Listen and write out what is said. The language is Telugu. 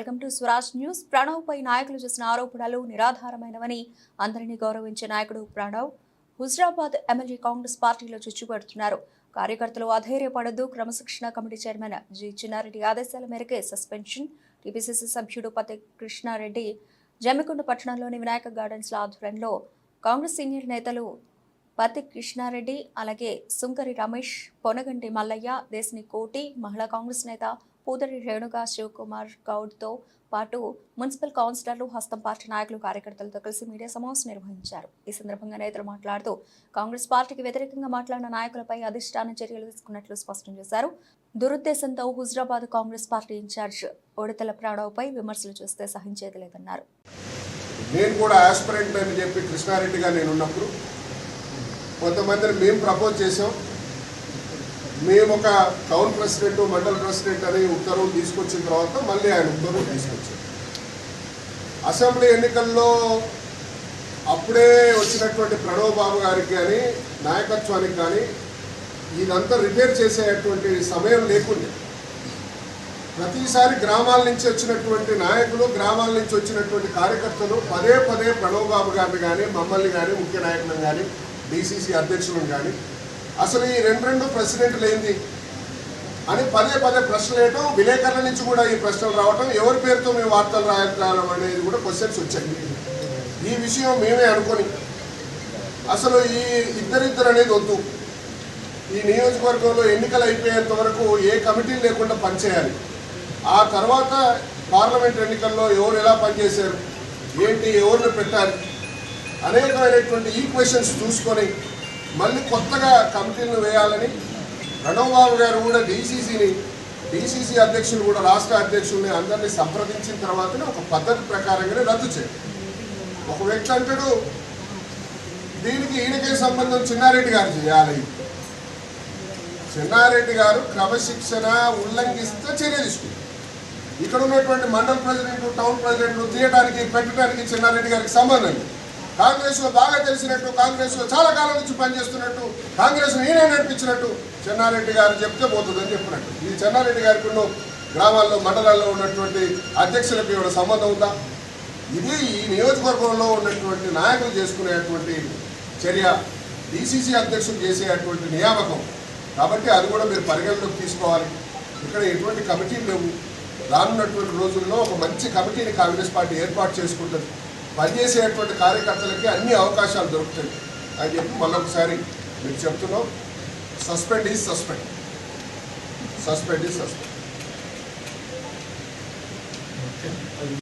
Welcome to Swaraj news. Pranav పై నాయకులు చేసిన ఆరోపణలు నిరాధారమైనవని అందరినీ గౌరవించే నాయకుడు ప్రణవ్ హుజరాబాద్ ఎమ్మెల్యే కాంగ్రెస్ పార్టీలో చుచ్చుపెడుతున్నారు కార్యకర్తలు అధైర్యపడద్దు. క్రమశిక్షణ కమిటీ చైర్మన్ జి చిన్నారెడ్డి ఆదేశాల మేరకే సస్పెన్షన్. టీపీసీసీ సభ్యుడు పతి కృష్ణారెడ్డి జమ్మికుంట పట్టణంలోని వినాయక గార్డెన్స్ల ఆధ్వర్యంలో కాంగ్రెస్ సీనియర్ నేతలు పత్తి కృష్ణారెడ్డి అలాగే సుంకరి రమేష్ పొనగంటి మల్లయ్య దేశని కోటి మహిళా కాంగ్రెస్ నేత పూదరి రేణుగా శివకుమార్ గౌడ్తో పాటు మున్సిపల్ కౌన్సిలర్లు హస్తం పార్టీ నాయకులు కార్యకర్తలతో కలిసి మీడియా సమావేశం నిర్వహించారు. ఈ సందర్భంగా నేతలు మాట్లాడుతూ కాంగ్రెస్ పార్టీకి వ్యతిరేకంగా మాట్లాడిన నాయకులపై అధిష్టాన చర్యలు తీసుకున్నట్లు స్పష్టం చేశారు. దురుద్దేశంతో హుజరాబాద్ కాంగ్రెస్ పార్టీ ఇన్ఛార్జ్ ఒడితల ప్రణవ్పై విమర్శలు చూస్తే సహించేది లేదన్నారు. నేను కూడా ఆస్పిరెంట్ అని చెప్పి కృష్ణారెడ్డిగా నేను ఉన్నప్పుడు కొంతమందిని మేము ప్రపోజ్ చేసాం మేము ఒక టౌన్ ప్రెసిడెంట్ మండల ప్రెసిడెంట్ అని ఉత్తర్వులు తీసుకొచ్చిన తర్వాత మళ్ళీ ఆయన ఉత్తర్వులు తీసుకొచ్చారు. అసెంబ్లీ ఎన్నికల్లో అప్పుడే వచ్చినటువంటి ప్రణవ్ బాబు గారికి కానీ నాయకత్వానికి కానీ ఇదంతా రిపేర్ చేసేటువంటి సమయం లేకుండా. ప్రతిసారి గ్రామాల నుంచి వచ్చినటువంటి నాయకులు గ్రామాల నుంచి వచ్చినటువంటి కార్యకర్తలు పదే పదే ప్రణవ్ బాబు గారిని కానీ మమ్మల్ని కానీ ముఖ్య నాయకులను కానీ డీసీసీ అధ్యక్షులను కానీ. అసలు ఈ రెండు రెండు ప్రెసిడెంట్లు ఏంది? అని పదే పదే ప్రశ్నలు వేయటం విలేకరుల నుంచి కూడా ఈ ప్రశ్నలు రావటం ఎవరి పేరుతో మేము వార్తలు రాయడం అనేది కూడా క్వశ్చన్స్ వచ్చాయి. ఈ విషయం మేమే అనుకొని. అసలు ఈ ఇద్దరిద్దరు అనేది వద్దు. ఈ నియోజకవర్గంలో ఎన్నికలు అయిపోయేంత వరకు ఏ కమిటీ లేకుండా పనిచేయాలి. ఆ తర్వాత పార్లమెంట్ ఎన్నికల్లో ఎవరు ఎలా పనిచేశారు? ఏంటి? ఎవరిని పెట్టాలి అనేకమైనటువంటి ఈక్వెషన్స్ చూసుకొని మళ్ళీ కొత్తగా కమిటీలను వేయాలని ప్రణవ్బాబు గారు కూడా డీసీసీని డీసీసీ అధ్యక్షులు కూడా రాష్ట్ర అధ్యక్షుల్ని అందరినీ సంప్రదించిన తర్వాతనే ఒక పద్ధతి ప్రకారంగానే రద్దు చేయాలి. ఒక వ్యక్తి అంటాడు? దీనికి ఈయనకే సంబంధం? చిన్నారెడ్డి గారు చేయాలి. చిన్నారెడ్డి గారు క్రమశిక్షణ ఉల్లంఘిస్తే చర్య తీసుకుంటారు. ఇక్కడ ఉన్నటువంటి మండల ప్రెసిడెంట్ టౌన్ ప్రెసిడెంట్ తీయడానికి పెట్టడానికి చిన్నారెడ్డి గారికి సంబంధం లేదు. కాంగ్రెస్లో బాగా తెలిసినట్టు కాంగ్రెస్లో చాలా కాలం నుంచి పనిచేస్తున్నట్టు కాంగ్రెస్ నేనే నడిపించినట్టు చెన్నారెడ్డి గారు చెప్తే పోతుందని చెప్పినట్టు. ఈ చెన్నారెడ్డి గారికి గ్రామాల్లో మండలాల్లో ఉన్నటువంటి అధ్యక్షులకు ఏమైనా సంబంధం ఉందా? ఇది ఈ నియోజకవర్గంలో ఉన్నటువంటి నాయకులు చేసుకునేటువంటి చర్య డిసిసి అధ్యక్షులు చేసేటువంటి నియామకం. కాబట్టి అది కూడా మీరు పరిగణలోకి తీసుకోవాలి. ఇక్కడ ఎటువంటి కమిటీలు లేవు. రానున్నటువంటి రోజుల్లో ఒక మంచి కమిటీని కాంగ్రెస్ పార్టీ ఏర్పాటు చేసుకుంటుంది. పనిచేసేటువంటి కార్యకర్తలకి అన్ని అవకాశాలు దొరుకుతాయి. అని చెప్పి మళ్ళొకసారి మీకు చెప్తున్నాం. Suspend is suspend. Suspend is suspend.